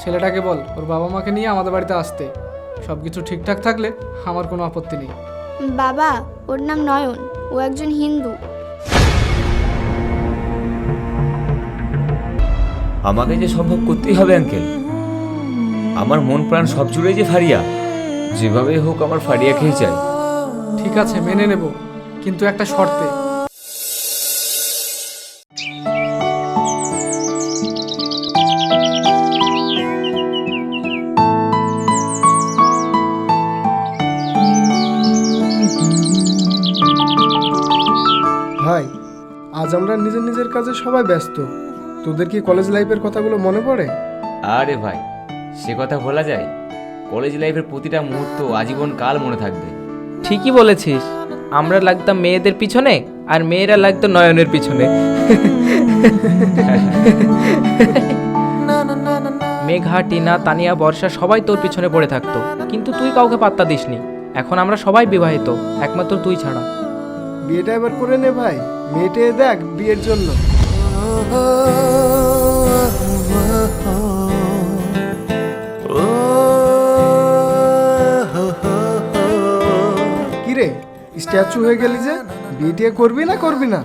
ছেলেটাকে বল ওর বাবা মাকে নিয়ে আমাদের বাড়িতে আসতে। সব কিছু ঠিকঠাক থাকলে আমার কোনো আপত্তি নেই। বাবা ওর নাম নয়ন। ও একজন হিন্দু। আমাকে যে সম্ভব করতেই হবে আঙ্কেল। আমার মন প্রাণ সব জুড়ে যে ফারিয়া যেভাবে হোক আমার ফারিয়া খেয়ে চাই ঠিক আছে মেনে নেব। কিন্তু একটা শর্তে আজ আমরা নিজের নিজের কাজে সবাই ব্যস্ত। তোদের কি কলেজ লাইফের কথাগুলো মনে পড়ে? আরে ভাই সে কথা বলা যায়? কলেজ লাইফের প্রতিটা মুহূর্ত আজীবন কাল মনে থাকবে। ঠিকই বলেছিস। আমরা লাগতাম মেয়েদের পিছনে আর মেয়েরা লাগতো নয়নের পিছনে। মেঘা টিনা তানিয়া বর্ষা সবাই তোর পিছনে পড়ে থাকতো। কিন্তু তুই কাউকে পাত্তা দিসনি। এখন আমরা সবাই বিবাহিত একমাত্র তুই ছাড়া। বিয়েটা এবার করে নে ভাই। মেয়েটে দেখ বিয়ের জন্য। কিরে স্ট্যাচু হয়ে গেলি যে? বিয়ে করবি না করবি না?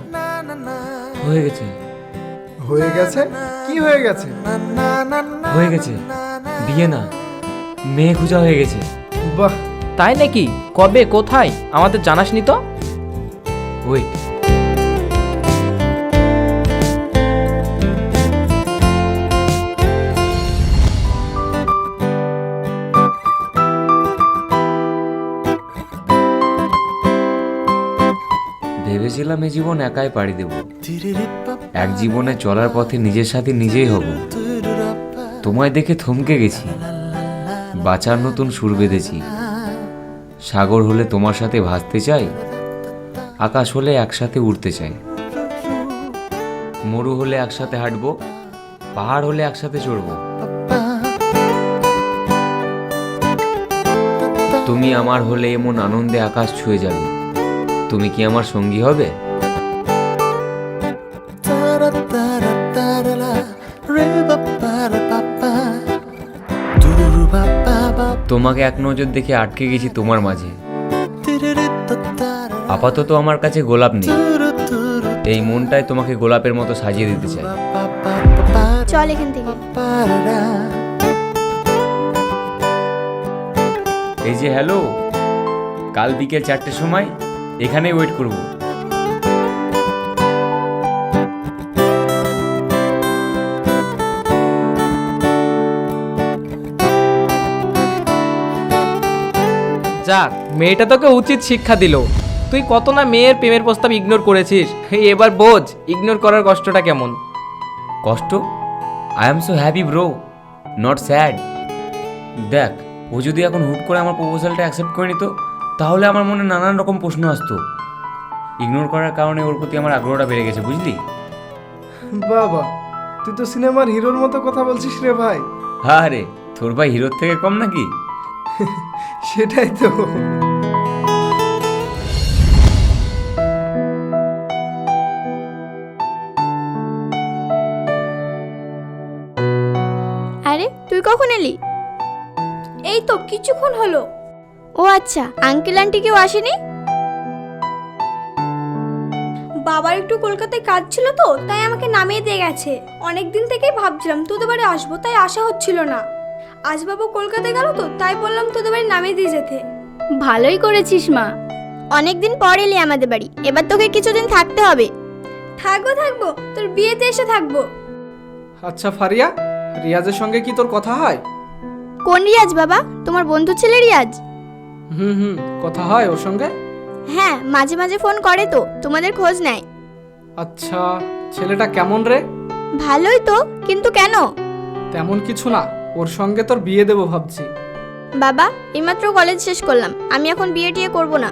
হয়ে গেছে। হয়ে গেছে? কি হয়ে গেছে? হয়ে গেছে। বিয়ে না মেয়ে খুঁজা হয়ে গেছে। বাহ। তাই নাকি? কবে? কোথায়? আমাদের জানাসনি তো? ওয়েট ভেবেছিলাম এ জীবন একাই পাড়ি দেব। এক জীবনে চলার পথে নিজের সাথে নিজেই হব। তোমায় দেখে থমকে গেছি। বাঁচার নতুন সুর বেঁধেছি। সাগর হলে তোমার সাথে ভাসতে চাই। আকাশ হলে একসাথে উড়তে চাই। মরু হলে একসাথে হাঁটবো, পাহাড় হলে একসাথে চড়বো। তুমি আমার হলে এমন আনন্দে আকাশ ছুঁয়ে যাবে। তুমি কি আমার সঙ্গী হবে? তোমাকে এক নজর দেখে আটকে গেছি তোমার মাঝে। আপাতত আমার কাছে গোলাপ নেই। এই মনটাই তোমাকে গোলাপের মতো সাজিয়ে দিতে চাই। চল এখান থেকে। এই যে হ্যালো কাল বিকেল চারটের সময় এখানেই ওয়েট করব। যাক মেয়েটা তোকে উচিত শিক্ষা দিল। তুই কত না মেয়ের প্রেমের প্রস্তাব ইগনোর করেছিস? এই এবার বোঝ ইগনোর করার কষ্টটা কেমন? কষ্ট? I am so happy bro not sad দেখ ও যদি এখন হুট করে আমার প্রপোজালটা অ্যাকসেপ্ট করে নিত তাহলে আমার মনে নানান রকম প্রশ্ন আসতো। ইগনোর করার কারণে ওর প্রতি আমার আগ্রহটা বেড়ে গেছে বুঝলি? বাবা তুই তো সিনেমার হিরোর মতো কথা বলছিস রে ভাই। হ্যাঁ রে তোর ভাই হিরোর থেকে কম নাকি? সেটাই তো। তুই কখন এলি? এই তো কিছুক্ষণ হলো। ও আচ্ছা আঙ্কেল আন্টি কেউ আসেনি? বাবার একটু কলকাতায় কাজ ছিল তো তাই আমাকে নামিয়ে দিয়ে গেছে। অনেক দিন থেকেই ভাবছিলাম তোদের বাড়ি আসব তাই আসা হচ্ছিল না। আজ বাবা কলকাতায় গেল তো তাই বললাম তোদের বাড়ি নামিয়ে দিয়ে যেতে। ভালোই করেছিস মা। অনেক দিন পর এলি আমাদের বাড়ি এবার তোকে কিছুদিন থাকতে হবে। থাকব থাকব তোর বিয়েতে এসে থাকব। আচ্ছা ফারিয়া রিয়াজের সঙ্গে কি তোর কথা হয়? কোন রিয়াজ বাবা? তোমার বন্ধু ছেলে রিয়াজ? হুম হুম কথা হয় ওর সঙ্গে? হ্যাঁ মাঝে মাঝে ফোন করে তো তোমাদের খোঁজ নেয়। আচ্ছা ছেলেটা কেমন রে? ভালোই তো কিন্তু কেন? তেমন কিছু না ওর সঙ্গে তোর বিয়ে দেবো ভাবছি। বাবা এইমাত্র কলেজ শেষ করলাম আমি এখন বিয়ে টিয়ে করব না।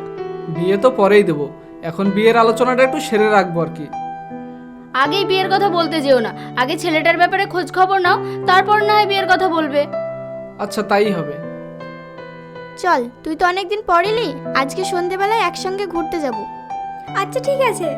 বিয়ে তো পরেই দেবো এখন বিয়ের আলোচনাটা একটু সেরে রাখব আর কি। আগেই বিয়ের কথা বলতে যেও না। আগে ছেলেটার ব্যাপারে খোঁজ খবর নাও তারপর না হয় বিয়ের কথা বলবে। আচ্ছা তাই হবে। চল তুই তো অনেকদিন পর এলি। আজকে সন্ধেবেলায় একসঙ্গে ঘুরতে যাব। আচ্ছা ঠিক আছে।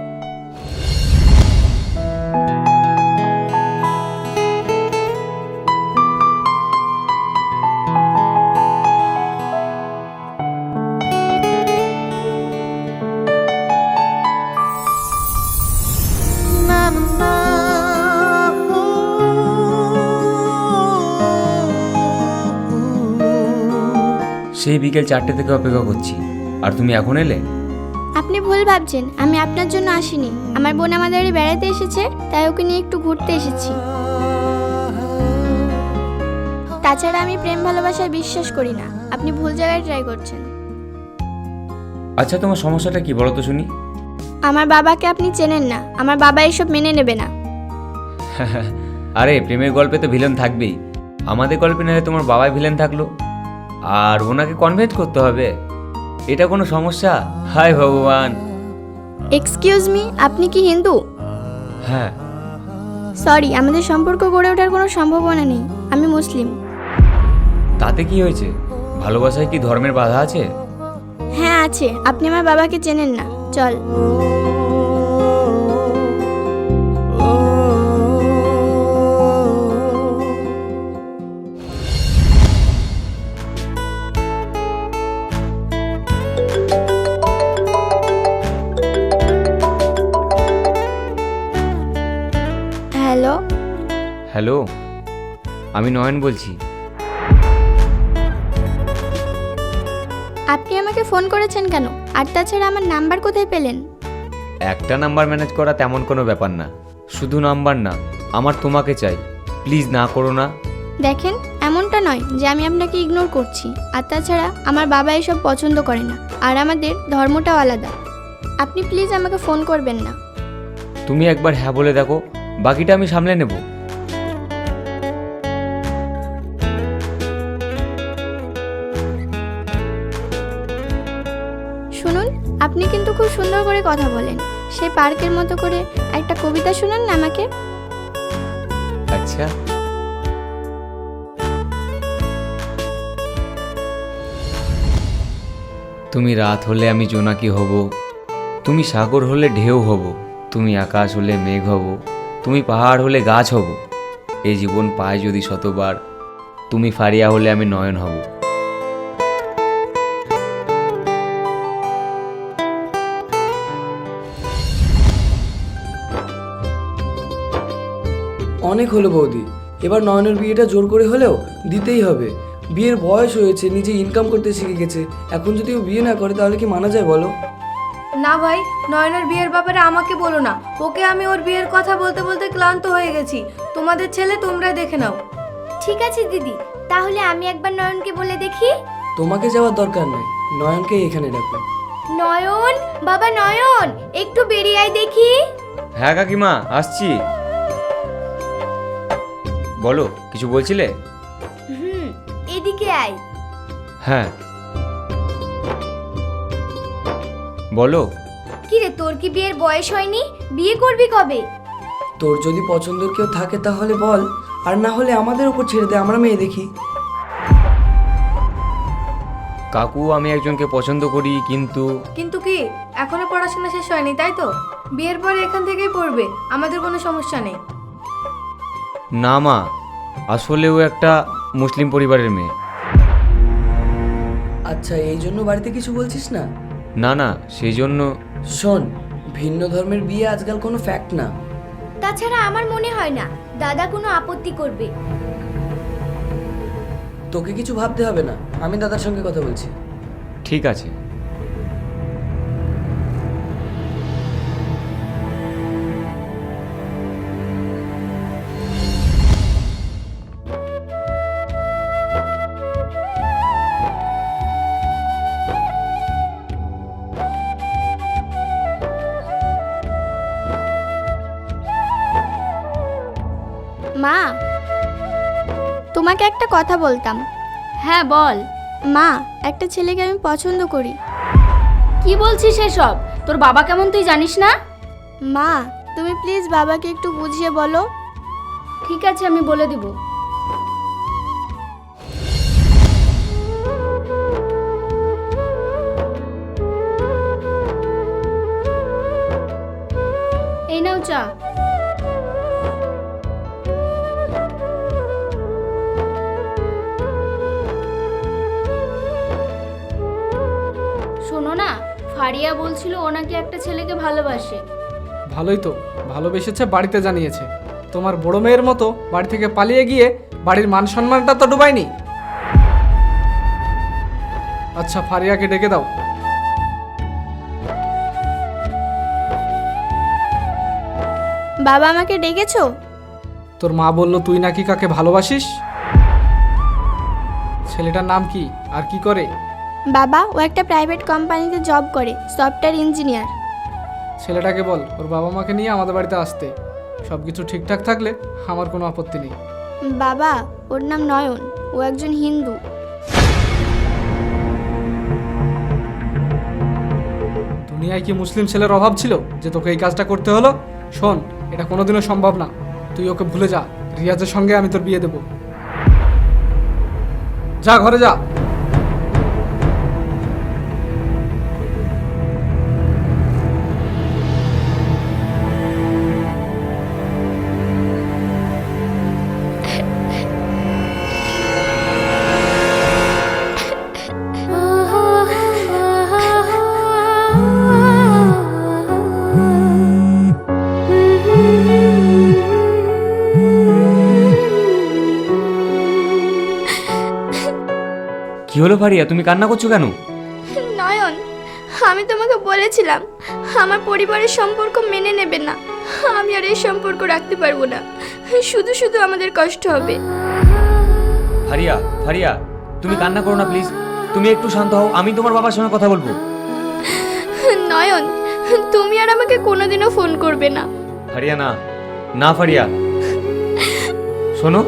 সেই বিকেল চারটে থেকে অপেক্ষা করছি। আর তুমি এখন এলে? আপনি ভুল ভাবছেন আমি আপনার জন্য আসিনি। আমার বোন আমাদের বাড়ি বেড়াতে এসেছে তাই ওকে নিয়ে একটু ঘুরতে এসেছি। তাছাড়া আমি প্রেম ভালোবাসায় বিশ্বাস করি না। আপনি ভুল জায়গায় ট্রাই করছেন। আচ্ছা তোমার সমস্যাটা কি বলো তো শুনি? আমার বাবাকে আপনি চেনেন না। আমার বাবা এসব মেনে নেবে না। আরে প্রেমের গল্পে তো ভিলেন থাকবেই। আমাদের গল্পে নাহলে তোমার বাবাই ভিলেন থাকল? আর ওনাকে কনভেন্স করতে হবে। এটা কোনো সমস্যা? হায় ভগবান। এক্সকিউজ মি আপনি কি হিন্দু? হ্যাঁ। সরি আমাদের সম্পর্ক গড়ে ওঠার কোনো সম্ভাবনা নেই। আমি মুসলিম। তাতে কি হয়েছে? ভালোবাসায় কি ধর্মের বাধা আছে? হ্যাঁ আছে। আপনি আমার বাবাকে চেনেন না। চল। হ্যালো আমি নয়ন বলছি। আপনি আমাকে ফোন করেছেন কেন? আর তাছাড়া আমার নাম্বার কোথায় পেলেন? একটা নাম্বার ম্যানেজ করা তেমন কোনো ব্যাপার না। শুধু নাম্বার না আমার তোমাকে চাই। প্লিজ না করো না। দেখেন এমনটা নয় যে আমি আপনাকে ইগনোর করছি। আর তাছাড়া আমার বাবা এসব পছন্দ করে না। আর আমাদের ধর্মটাও আলাদা। আপনি প্লিজ আমাকে ফোন করবেন না। তুমি একবার হ্যাঁ বলে দেখো বাকিটা আমি সামলে নেব। আপনি কিন্তু খুব সুন্দর করে কথা বলেন। সেই পার্কের মতো করে একটা কবিতা শুনুন না আমাকে? আচ্ছা। তুমি রাত হলে আমি জোনাকি হব। তুমি সাগর হলে ঢেউ হব। তুমি আকাশ হলে মেঘ হব। তুমি পাহাড় হলে গাছ হব। এই জীবন পায় যদি শতবার। তুমি ফারিয়া হলে আমি নয়ন হব। অনেক হলো বৌদি। এবার নয়নের বিয়েটা জোর করে হলেও দিতেই হবে। বিয়ের বয়স হয়েছে নিজে ইনকাম করতে শিখে গেছে। এখন যদি ও বিয়ে না করে তাহলে কি মানা যায় বলো? না ভাই নয়নের বিয়ের ব্যাপারে আমাকে বলো না। ওকে আমি ওর বিয়ের কথা বলতে বলতে ক্লান্ত হয়ে গেছি। তোমাদের ছেলে তোমরা দেখে নাও। ঠিক আছে দিদি তাহলে আমি একবার নয়নকে বলে দেখি। তোমাকে যাওয়ার দরকার নয় নয়নকে এখানে ডাকো। নয়ন? বাবা নয়ন একটু বেরিয়ে আয় দেখি। হ্যাঁ কাকিমা আসছি। বলো কিছু বলছিলে? হুম এদিকে আয়। হ্যাঁ। বলো। কি রে তোর কি বিয়ের বয়স হয়নি? বিয়ে করবি কবে? তোর যদি পছন্দের কেউ থাকে তাহলে বল আর না হলে আমাদের উপর ছেড়ে দে আমরা মেয়ে দেখি। কাকু আমি একজনকে পছন্দ করি কিন্তু কিন্তু কি এখনও পড়াশোনা শেষ হয়নি তাই তো? বিয়ের পরে এখান থেকেই পড়বে আমাদের কোনো সমস্যা নেই। না মা আসলে ও একটা মুসলিম পরিবারের মেয়ে। আচ্ছা এই জন্য বাড়িতে কিছু বলছিস না? না না সেই জন্য শোন ভিন্ন ধর্মের বিয়ে আজকাল কোনো ফ্যাক্ট না। তাছাড়া আমার মনে হয় না দাদা কোনো আপত্তি করবে। তোকে কিছু ভাবতে হবে না আমি দাদার সঙ্গে কথা বলছি। ঠিক আছে। একটা কথা বলতাম। হ্যাঁ বল। মা একটা ছেলেকে আমি পছন্দ করি। কি বলছিস এসব? তোর বাবা কেমন তুই জানিস না? মা তুমি প্লিজ বাবাকে একটু বুঝিয়ে বলো। ঠিক আছে আমি বলে দিব। বলছিল ও নাকি একটা ছেলেকে ভালোবাসে। ভালোই তো ভালোবেসেছে বাড়িতে জানিয়েছে। তোমার বড় মেয়ের মতো বাড়ি থেকে পালিয়ে গিয়ে বাড়ির মান সম্মানটা তো ডুবায়নি। আচ্ছা ফারিয়াকে ডেকে দাও। বাবা আমাকে ডেকেছো? তোর মা বলল তুই নাকি কাকে ভালোবাসিস? ছেলেটার নাম কি? আর কি করে? বাবা ও একটা প্রাইভেট কোম্পানিতে জব করে সফটওয়্যার ইঞ্জিনিয়ার ছেলেটাকে বল ওর বাবা মাকে নিয়ে আমাদের বাড়িতে আসতে। সব কিছু ঠিকঠাক থাকলে আমার কোনো আপত্তি নেই। বাবা ওর নাম নয়ন ও একজন হিন্দু। দুনিয়ায় কি মুসলিম ছেলের অভাব ছিল যে তোকে এই কাজটা করতে হলো? শোন এটা কোনোদিনও সম্ভব না। তুই ওকে ভুলে যা রিয়াজের সঙ্গে আমি তোর বিয়ে দেব। যা ঘরে যা। কি হলো ফারিয়া? তুমি কান্না করছ কেন? নয়ন আমি তোমাকে বলেছিলাম আমার পরিবারের সম্পর্ক মেনে নেবে না। আমি আর এই সম্পর্ক রাখতে পারব না। শুধু শুধু আমাদের কষ্ট হবে। ফারিয়া ফারিয়া তুমি কান্না করো না প্লিজ। তুমি একটু শান্ত হও আমি তোমার বাবার সঙ্গে কথা বলব। নয়ন তুমি আর আমাকে কোনোদিনও ফোন করবে না। ফারিয়া না। না ফারিয়া। শোনো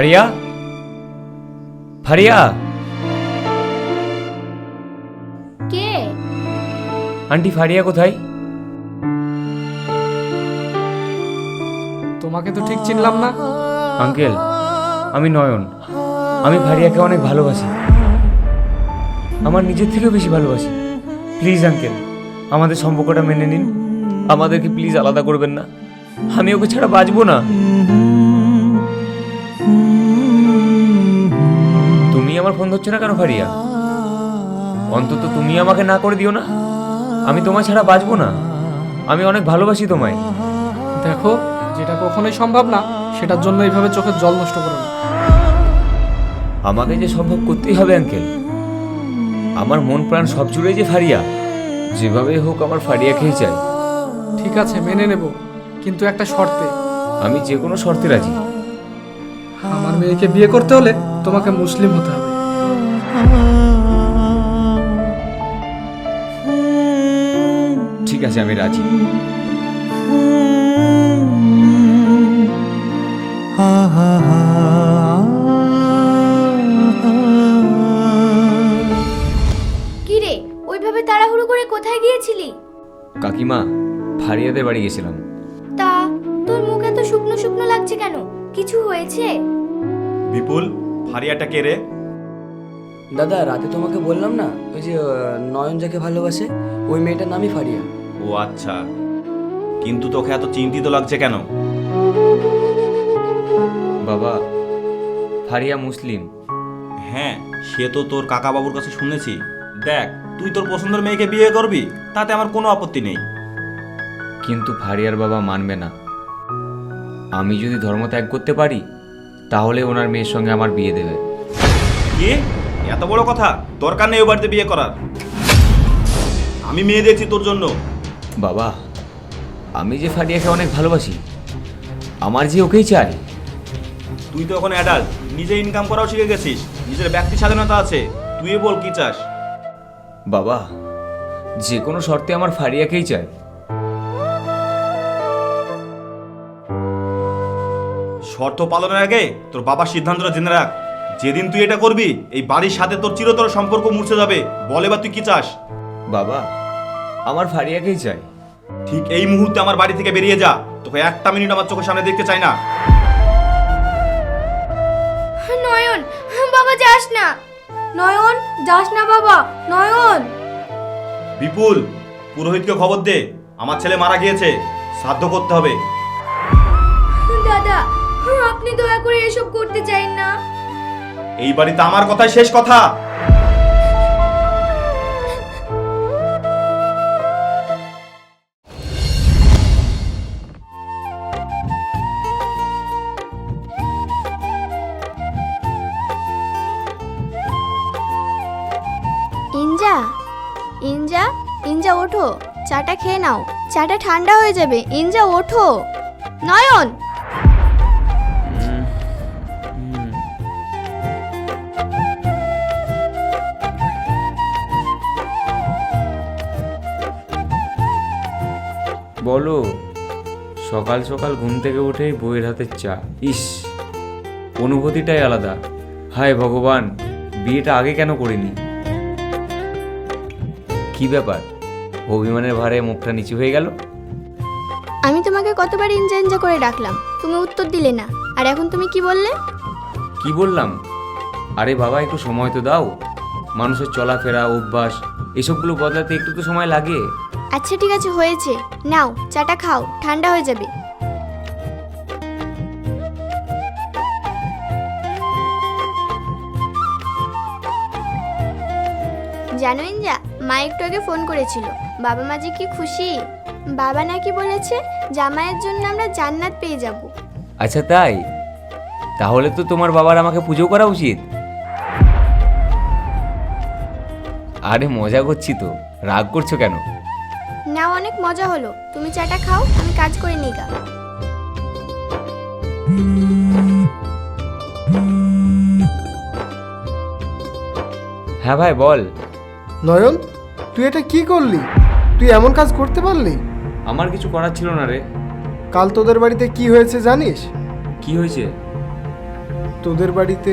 ফারিয়া? ফারিয়া? কে? আন্টি ফারিয়া কোথায়? তোমাকে তো ঠিক চিনলাম না। আঙ্কেল আমি নয়ন। আমি ফারিয়াকে অনেক ভালোবাসি। আমার নিজের থেকেও বেশি ভালোবাসি। প্লিজ আঙ্কেল আমাদের সম্পর্কটা মেনে নিন। আমাদেরকে প্লিজ আলাদা করবেন না। আমি ওকে ছাড়া বাঁচবো না। আমার ফোন ধরছো না কেন ফারিয়া? অন্তত তুমি আমাকে না করে দিও না। আমি তোমায় ছাড়া বাঁচবো না। আমি অনেক ভালোবাসি তোমায়। দেখো যেটা কখনোই সম্ভব না সেটার জন্য এইভাবে চোখের জল নষ্ট করো না। আমাকে যে সম্ভব করতেই হবে আঙ্কেল। আমার মন প্রাণ সব জুড়ে যে ফারিয়া যেভাবে হোক আমার ফারিয়া খেয়ে চাই ঠিক আছে মেনে নেব কিন্তু একটা শর্তে। আমি যে কোনো শর্তে রাজি। আমার মেয়েকে বিয়ে করতে হলে তোমাকে মুসলিম হতে হবে। ঠিক আছে আমি রাজি। কি রে ওইভাবে তাড়াহুড়ো করে কোথায় গিয়েছিলি? কাকিমা ফারিয়াদের বাড়ি গেছিলাম। তা তোর মুখ এত শুকনো শুকনো লাগছে কেন? কিছু হয়েছে? বিপুল ফারিয়াটা কে রে? দাদা রাতে তোমাকে বললাম না ওই যে আহ, নয়ন যাকে ভালোবাসে ওই মেয়েটার নামই ফারিয়া। ও আচ্ছা। কিন্তু তোকে এত চিন্তিত লাগছে কেন? বাবা ফারিয়া মুসলিম। হ্যাঁ সে তো তোর কাকা বাবুর কাছে শুনেছি। দেখ তুই তোর পছন্দের মেয়েকে বিয়ে করবি তাতে আমার কোনো আপত্তি নেই। কিন্তু ফারিয়ার বাবা মানবে না। আমি যদি ধর্ম ত্যাগ করতে পারি তাহলে ওনার মেয়ের সঙ্গে আমার বিয়ে দেবে। কি? এত বড় কথা? দরকার নেই ও বাড়িতে বিয়ে করার। আমি মেয়ে দেখছি তোর জন্য। বাবা আমি যে ফারিয়াকে অনেক ভালোবাসি আমার যে ওকেই চাই। তুই তো এখন অ্যাডাল্ট নিজে ইনকাম করাও শিখে গেছিস নিজের ব্যক্তি স্বাধীনতা আছে তুই বল কি চাস? বাবা যে কোনো শর্তে আমার ফারিয়াকেই চাই। শর্ত পালনের আগে তোর বাবার সিদ্ধান্তটা জেনে রাখ। যেদিন তুই এটা করবি এই বাড়ির সাথে তোর চিরতর সম্পর্ক মুছে যাবে। বলে বা তুই কি চাস? বাবা আমার ফারিয়াকেই চাই। ঠিক এই মুহূর্তে আমার বাড়ি থেকে বেরিয়ে যা। তোকে একটা মিনিট আমার চোখের সামনে দেখতে চাই না। নয়ন বাবা যাস না। নয়ন যাস না বাবা নয়ন। বিপুল পুরোহিতকে খবর দে। আমার ছেলে মারা গিয়েছে। শ্রাদ্ধ করতে হবে। দাদা আপনি দয়া করে এসব করতে চাই না। এই বাড়িতে আমার কথাই শেষ কথা। চাটা খেয়ে নাও। চাটা ঠান্ডা হয়ে যাবে। ইঞ্জা ওঠো। নয়ন! বলো, সকাল সকাল ঘুম থেকে উঠেই বইয়ের হাতে চা। ইস, অনুভূতিটাই আলাদা। হায় ভগবান, বিয়েটা আগে কেন করিনি? কি ব্যাপার? অভিমানের ভারে মুখটা নিচু হয়ে গেল। আমি তোমাকে কতবার ইঞ্জা করে ডাকলাম তুমি উত্তর দিলে না। আর এখন তুমি কি বললে? কি বললাম? আরে বাবা একটু সময় তো দাও। মানুষের চলাফেরা অভ্যাস এসবগুলো বদলাতে একটু তো সময় লাগে। আচ্ছা ঠিক আছে হয়েছে। নাও চাটা খাও ঠান্ডা হয়ে যাবে। জানো ইঞ্জা মা একটু আগে ফোন করেছিল। বাবা মা যে কি খুশি? বাবা নাকি বলেছে জামাইয়ের জন্য আমরা জান্নাত পেয়ে যাব। আচ্ছা তাই? তাহলে তো তোমার বাবার আমাকে পুজো করা উচিত। আরে মজা করছি তো। রাগ করছ কেন? না অনেক মজা হলো। তুমি চাটা খাও আমি কাজ করে নিগা হ্যাঁ ভাই বল। নয়ন? তুই এটা কি করলি? তুই এমন কাজ করতে পারলি? আমার কিছু করার ছিল না রে। কাল তোদের বাড়িতে কি হয়েছে জানিস? কি হয়েছে? তোদের বাড়িতে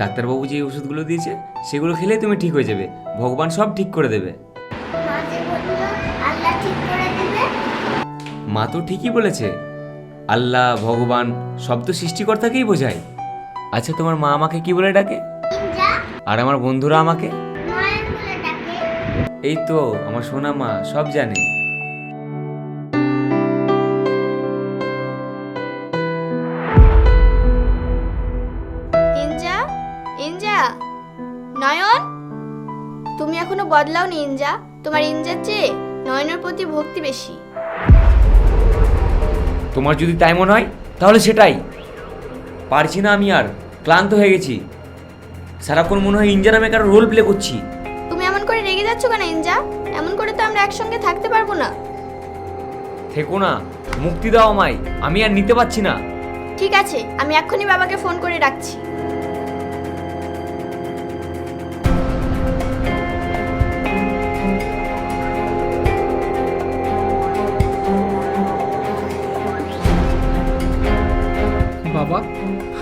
ডাক্তারবাবু যে ওষুধগুলো দিয়েছে সেগুলো খেলে তুমি ঠিক হয়ে যাবে। ভগবান সব ঠিক করে দেবে। মা তো ঠিকই বলেছে। আল্লাহ ভগবান সব তো সৃষ্টিকর্তাকেই বোঝায়। আচ্ছা তোমার মা আমাকে কি বলে ডাকে? আর আমার বন্ধুরা আমাকে? এই তো আমার সোনা মা সব জানে। তুমি এখনও বদলাওনি ইঞ্জা তোমার ইঞ্জার চেয়ে নয়নের প্রতি ভক্তি বেশি। তোমার যদি তাই মনে হয় তাহলে সেটাই। পারছি না আমি আর ক্লান্ত হয়ে গেছি। সারাক্ষণ মনে হয় ইঞ্জা নামে কারও রোল প্লে করছি। তুমি এমন করে রেগে যাচ্ছ কেন ইঞ্জা এমন করে তো আমরা একসঙ্গে থাকতে পারব না। থেকো না মুক্তি দাও আমায় আমি আর নিতে পারছি না। ঠিক আছে আমি এক্ষুনি বাবাকে ফোন করে ডাকছি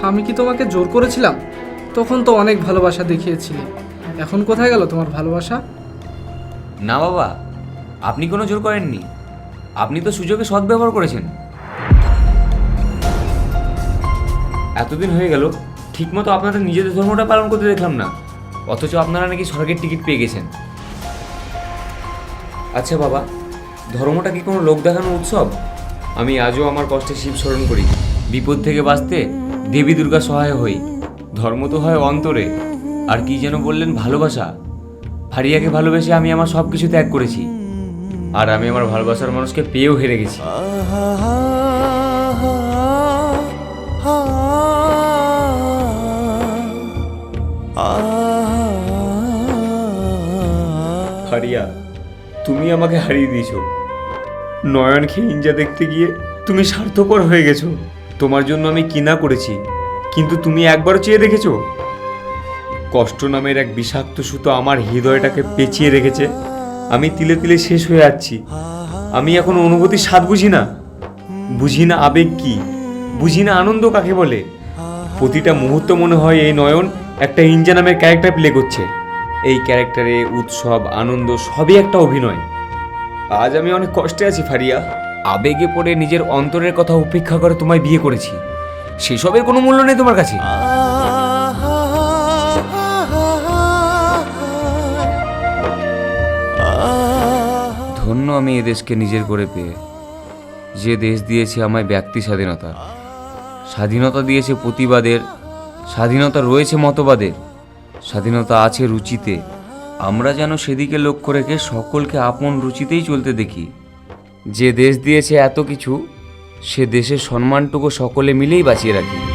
আমি কি তোমাকে জোর করেছিলাম? তখন তো অনেক ভালোবাসা দেখিয়েছিলে। এখন কোথায় গেল তোমার ভালোবাসা? না বাবা, আপনি কোনো জোর করেননি। আপনি তো সুযোগে সদ্ব্যবহার করেছেন। এতদিন হয়ে গেল, ঠিকমতো আপনাদের নিজেদের ধর্মটা পালন করতে দেখলাম না। অথচ আপনারা নাকি স্বর্গের টিকিট পেয়ে গেছেন। আচ্ছা বাবা, ধর্মটা কি কোনো লোক দেখানোর উৎসব? আমি আজও আমার কষ্টে শিব স্মরণ করি। বিপদ থেকে বাঁচতে দেবী দুর্গা সহায় হই। ধর্ম তো হয় অন্তরে। আর কি যেন বললেন ভালোবাসা? ফারিয়াকে ভালোবেসে আমি আমার সব কিছু ত্যাগ করেছি। আর আমি আমার ভালোবাসার মানুষকে পেয়েও হেরে গেছি। ফারিয়া, তুমি আমাকে হারিয়ে দিয়েছ। নয়নকে ইঞ্জা দেখতে গিয়ে তুমি স্বার্থপর হয়ে গেছো। তোমার জন্য আমি কিনা করেছি, কিন্তু তুমি একবারও চেয়ে দেখেছ? কষ্ট নামের এক বিষাক্ত সুতো আমার হৃদয়টাকে পেঁচিয়ে রেখেছে। আমি তিলে তিলে শেষ হয়ে যাচ্ছি। আমি এখন অনুভূতির স্বাদ বুঝি না। বুঝি না আবেগ কি? বুঝি না আনন্দ কাকে বলে? প্রতিটা মুহূর্ত মনে হয় এই নয়ন একটা ইঞ্জা নামের ক্যারেক্টার প্লে করছে। এই ক্যারেক্টারে, উৎসব, আনন্দ সবই একটা অভিনয়। আজ আমি অনেক কষ্টে আছি ফারিয়া। আবেগে পড়ে নিজের অন্তরের কথা উপেক্ষা করে তোমায় বিয়ে করেছি। সেসবের কোনো মূল্য নেই তোমার কাছে। ধন্য আমি এ দেশকে নিজের করে পেয়ে। যে দেশ দিয়েছে আমায় ব্যক্তি স্বাধীনতা স্বাধীনতা দিয়েছে প্রতিবাদের, স্বাধীনতা রয়েছে মতবাদের, স্বাধীনতা আছে রুচিতে। আমরা যেন সেদিকে লক্ষ্য রেখে সকলকে আপন রুচিতেই চলতে দেখি। যে দেশ দিয়েছে এত কিছু সে দেশের সম্মানটুকু সকলে মিলেই বাঁচিয়ে রাখি।